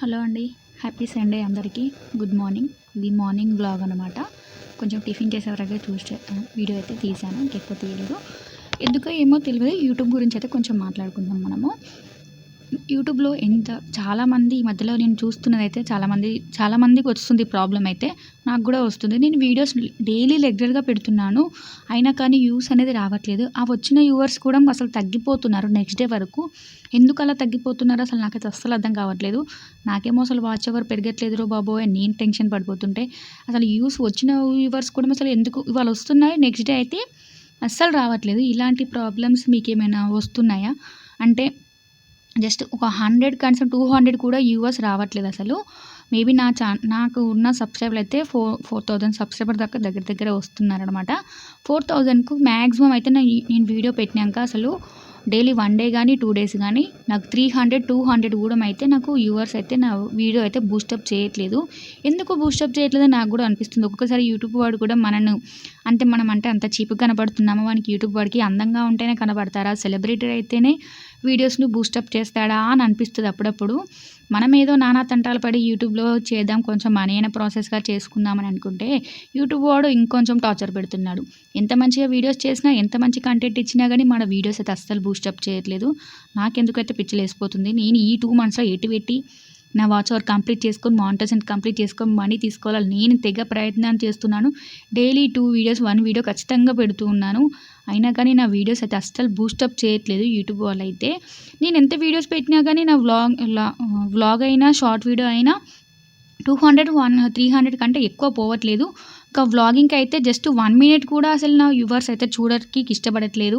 Hello అండి. Happy Sunday అందరికీ. Good morning. ఇది మార్నింగ్ బ్లాగ్ అనమాట కొంచెం టిఫిన్ చేసే చూసి వీడియో అయితే తీసాను ఇంకెక్కువ తీయలేదు. ఎందుకో ఏమో తెలియదు. యూట్యూబ్ గురించి అయితే కొంచెం మాట్లాడుకుందాం మనము. యూట్యూబ్లో ఎంత చాలామంది ఈ మధ్యలో నేను చూస్తున్నది అయితే చాలామంది చాలామందికి వస్తుంది ప్రాబ్లం అయితే నాకు కూడా వస్తుంది. నేను వీడియోస్ డైలీ రెగ్యులర్గా పెడుతున్నాను అయినా కానీ యూస్ అనేది రావట్లేదు. ఆ వచ్చిన వ్యూవర్స్ కూడా అసలు తగ్గిపోతున్నారు నెక్స్ట్ డే వరకు. ఎందుకు అలా తగ్గిపోతున్నారు? అసలు నాకైతే అస్సలు అర్థం కావట్లేదు. నాకేమో అసలు వాచ్ ఎవర్ పెరగట్లేదు బాబోయ్ నేను టెన్షన్ పడిపోతుంటే అసలు యూస్ వచ్చిన వ్యూవర్స్ కూడా అసలు ఎందుకు ఇవాళ వస్తున్నాయి నెక్స్ట్ డే అయితే అస్సలు రావట్లేదు. ఇలాంటి ప్రాబ్లమ్స్ మీకు ఏమైనా వస్తున్నాయా? అంటే జస్ట్ ఒక హండ్రెడ్ కనీసం టూ హండ్రెడ్ కూడా యూవర్స్ రావట్లేదు అసలు. మేబీ నా ఛా నాకు ఉన్న సబ్స్క్రైబర్ అయితే ఫోర్ ఫోర్ థౌజండ్ సబ్స్క్రైబర్ దాకా దగ్గర దగ్గర వస్తున్నారనమాట ఫోర్ థౌజండ్కు మ్యాక్సిమం అయితే నేను వీడియో పెట్టినాక అసలు డైలీ వన్ డే కానీ టూ డేస్ కానీ నాకు త్రీ హండ్రెడ్ టూ హండ్రెడ్ కూడా అయితే నాకు వ్యూవర్స్ అయితే నా వీడియో అయితే బూస్టప్ చేయట్లేదు. ఎందుకు బూస్టప్ చేయట్లేదో నాకు కూడా అనిపిస్తుంది. ఒక్కొక్కసారి యూట్యూబ్ వాడు కూడా మనను అంటే మనం అంటే అంత చీప్ కనబడుతున్నామో? వానికి యూట్యూబ్ వాడికి అందంగా ఉంటేనే కనబడతారా? సెలబ్రిటీ అయితేనే వీడియోస్ను బూస్టప్ చేస్తాడా అని అనిపిస్తుంది అప్పుడప్పుడు. మనం ఏదో నానా తంటాలు పడి యూట్యూబ్లో చేద్దాం కొంచెం మనీ అయిన ప్రాసెస్గా చేసుకుందామని అనుకుంటే యూట్యూబ్ వాడు ఇంకొంచెం టార్చర్ పెడుతున్నాడు. ఎంత మంచిగా వీడియోస్ చేసినా ఎంత మంచి కంటెంట్ ఇచ్చినా కానీ మన వీడియోస్ అయితే అస్సలు బూస్టప్ చేయట్లేదు. నాకెందుకైతే పిచ్చిలేసిపోతుంది నేను ఈ టూ మంత్స్లో ఎటు పెట్టి నా వాచ్ అవర్ కంప్లీట్ చేసుకొని మానిటర్స్ని కంప్లీట్ చేసుకొని మనీ తీసుకోవాలి? నేను తెగ ప్రయత్నం చేస్తున్నాను. Daily two videos one video ఖచ్చితంగా పెడుతూ ఉన్నాను. అయినా కానీ నా వీడియోస్ అయితే అస్సలు బూస్టప్ చేయట్లేదు యూట్యూబ్ వాళ్ళు అయితే. నేను ఎంత వీడియోస్ పెట్టినా కానీ నా వ్లాగ్ వ్లాగ్ అయినా షార్ట్ వీడియో అయినా two hundred one three hundred కంటే ఎక్కువ పోవట్లేదు. ఇంకా వ్లాగింగ్కి అయితే జస్ట్ వన్ మినిట్ కూడా అసలు నా వ్యూవర్స్ అయితే చూడడానికి ఇష్టపడట్లేదు.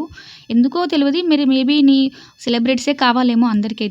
ఎందుకో తెలియదు మీరు మేబీ నీ సెలబ్రిటీసే కావాలేమో అందరికీ